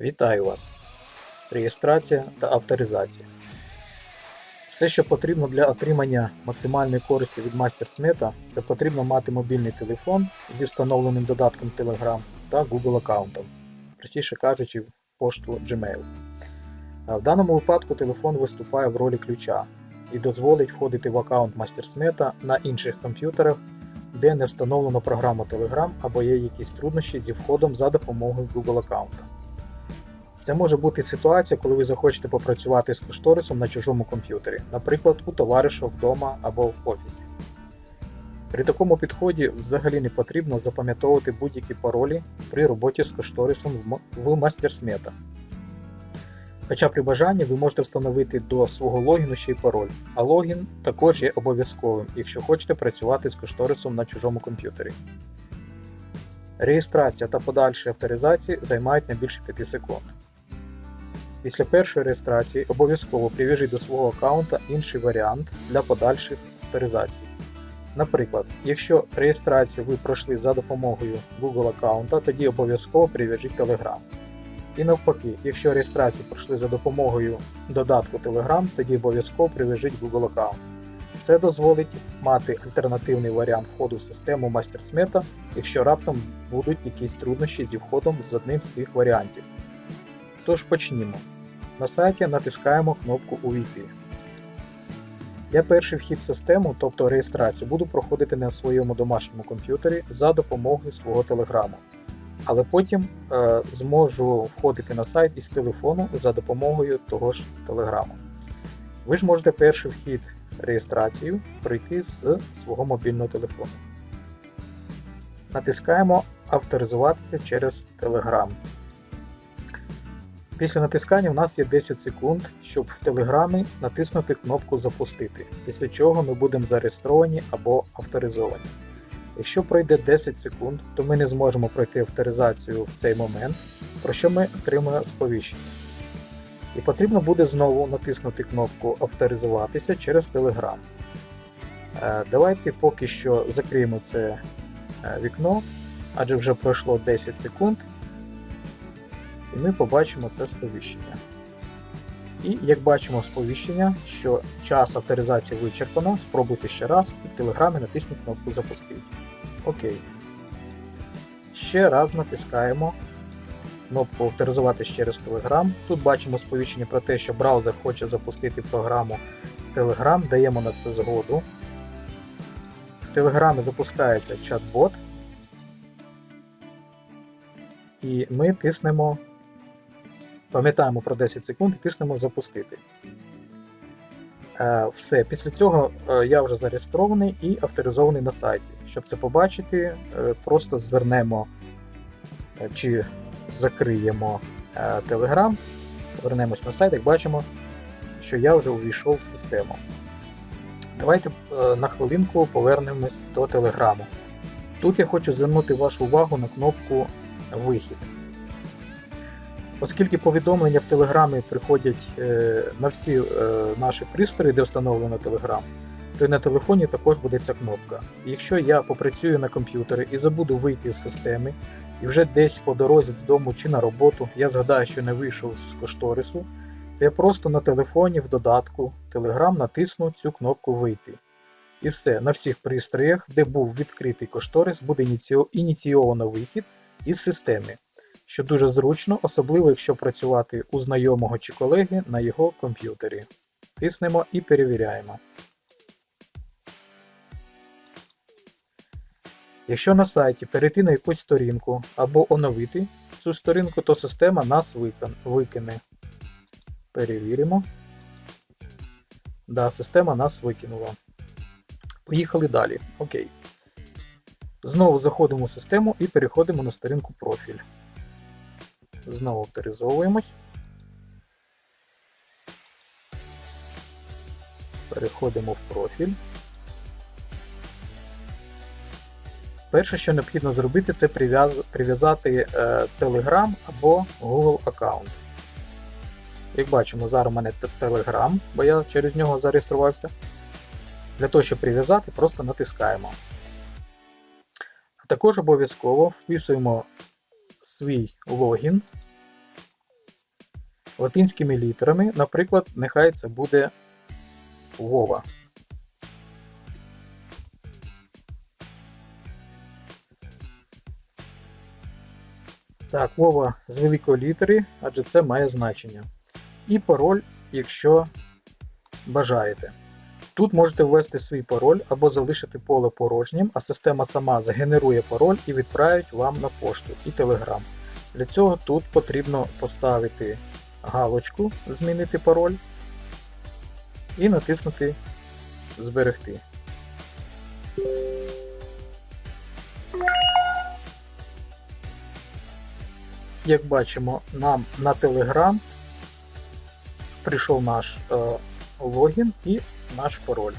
Вітаю вас! Реєстрація та авторизація. Все, що потрібно для отримання максимальної користі від MasterSmeta, це потрібно мати мобільний телефон зі встановленим додатком Telegram та Google аккаунтом, простіше кажучи, пошту Gmail. В даному випадку телефон виступає в ролі ключа і дозволить входити в аккаунт MasterSmeta на інших комп'ютерах, де не встановлено програму Telegram або є якісь труднощі зі входом за допомогою Google аккаунта. Це може бути ситуація, коли ви захочете попрацювати з кошторисом на чужому комп'ютері, наприклад, у товариша вдома або в офісі. При такому підході взагалі не потрібно запам'ятовувати будь-які паролі при роботі з кошторисом в MasterSmeta. Хоча при бажанні ви можете встановити до свого логіну ще й пароль, а логін також є обов'язковим, якщо хочете працювати з кошторисом на чужому комп'ютері. Реєстрація та подальші авторизації займають не більше 5 секунд. Після першої реєстрації обов'язково прив'яжіть до свого аккаунта інший варіант для подальших авторизацій. Наприклад, якщо реєстрацію ви пройшли за допомогою Google аккаунта, тоді обов'язково прив'яжіть Telegram. І навпаки, якщо реєстрацію пройшли за допомогою додатку Telegram, тоді обов'язково прив'яжіть Google аккаунт. Це дозволить мати альтернативний варіант входу в систему MasterSmeta, якщо раптом будуть якісь труднощі зі входом з одним з цих варіантів. Тож почнімо. На сайті натискаємо кнопку Увійти. Я перший вхід в систему, тобто реєстрацію, буду проходити на своєму домашньому комп'ютері за допомогою свого телеграму. Але потім е, зможу входити на сайт із телефону за допомогою того ж телеграму. Ви ж можете перший вхід реєстрацію пройти з свого мобільного телефону. Натискаємо Авторизуватися через Telegram. Після натискання в нас є 10 секунд, щоб в Телеграмі натиснути кнопку Запустити, після чого ми будемо зареєстровані або авторизовані. Якщо пройде 10 секунд, то ми не зможемо пройти авторизацію в цей момент, про що ми отримаємо сповіщення. І потрібно буде знову натиснути кнопку Авторизуватися через Telegram. Е, Давайте поки що закриємо це е, вікно, адже вже пройшло 10 секунд, ми побачимо це сповіщення. І як бачимо сповіщення, що час авторизації вичерпано, спробуйте ще раз і в Телеграмі натисніть кнопку Запустити. Окей. Ще раз натискаємо кнопку Авторизуватись через Telegram. Тут бачимо сповіщення про те, що браузер хоче запустити програму Telegram, даємо на це згоду. В Телеграмі запускається чат-бот. І ми тиснемо, пам'ятаємо про 10 секунд і тиснемо запустити. Е, Все, після цього е, я вже зареєстрований і авторизований на сайті. Щоб це побачити, е, просто звернемо чи закриємо Telegram, повернемось на сайт, як бачимо, що я вже увійшов в систему. Давайте на хвилинку повернемось до Телеграму. Тут я хочу звернути вашу увагу на кнопку Вихід. Оскільки повідомлення в Телеграмі приходять е, на всі е, наші пристрої, де встановлено Телеграм, то і на телефоні також буде ця кнопка. І якщо я попрацюю на комп'ютері і забуду вийти з системи, і вже десь по дорозі додому чи на роботу я згадаю, що не вийшов з кошторису, то я просто на телефоні в додатку Telegram натисну цю кнопку Вийти. І все, на всіх пристроях, де був відкритий кошторис, буде ініційовано вихід із системи, що дуже зручно, особливо якщо працювати у знайомого чи колеги на його комп'ютері. Тиснемо і перевіряємо. Якщо на сайті перейти на якусь сторінку або оновити цю сторінку, то система нас викине. Перевіримо. Да, система нас викинула. Поїхали далі. Окей. Знову заходимо в систему і переходимо на сторінку профіль. Знову авторизовуємось. Переходимо в профіль. Перше, що необхідно зробити, це прив'яз- прив'язати е, Telegram або Google аккаунт. Як бачимо, зараз у мене Telegram, бо я через нього зареєструвався. Для того, щоб прив'язати, просто натискаємо. А також обов'язково вписуємо свій логін латинськими літерами. Наприклад, нехай це буде Вова. Так, Вова з великої літери, адже це має значення. І пароль, якщо бажаєте. Тут можете ввести свій пароль або залишити поле порожнім, а система сама згенерує пароль і відправить вам на пошту і телеграм. Для цього тут потрібно поставити галочку Змінити пароль і натиснути Зберегти. Як бачимо, нам на Telegram прийшов наш е, логін і наш пароль.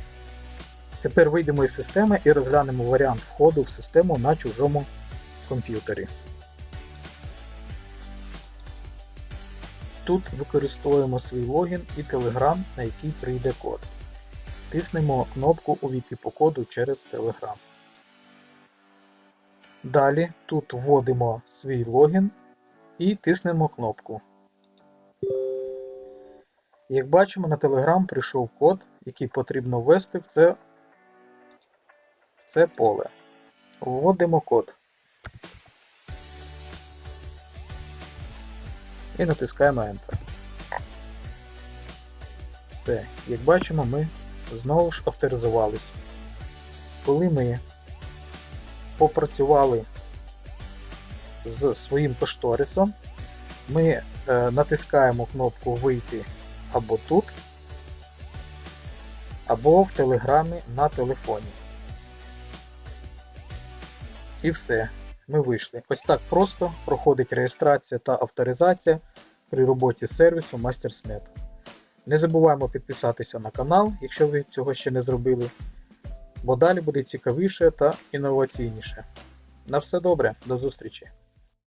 Тепер вийдемо із системи і розглянемо варіант входу в систему на чужому комп'ютері. Тут використовуємо свій логін і Telegram, на який прийде код. Тиснемо кнопку Увійти по коду через Telegram. Далі тут вводимо свій логін і тиснемо кнопку. Як бачимо, на Telegram прийшов код, який потрібно ввести в це, в це поле. Вводимо код. І натискаємо Enter. Все, як бачимо, ми знову ж авторизувались. Коли ми попрацювали з своїм кошторисом, ми е, натискаємо кнопку Вийти або тут, або в Телеграмі на телефоні. І все, ми вийшли. Ось так просто проходить реєстрація та авторизація при роботі сервісу MasterSmet. Не забуваємо підписатися на канал, якщо ви цього ще не зробили, бо далі буде цікавіше та інноваційніше. На все добре, до зустрічі!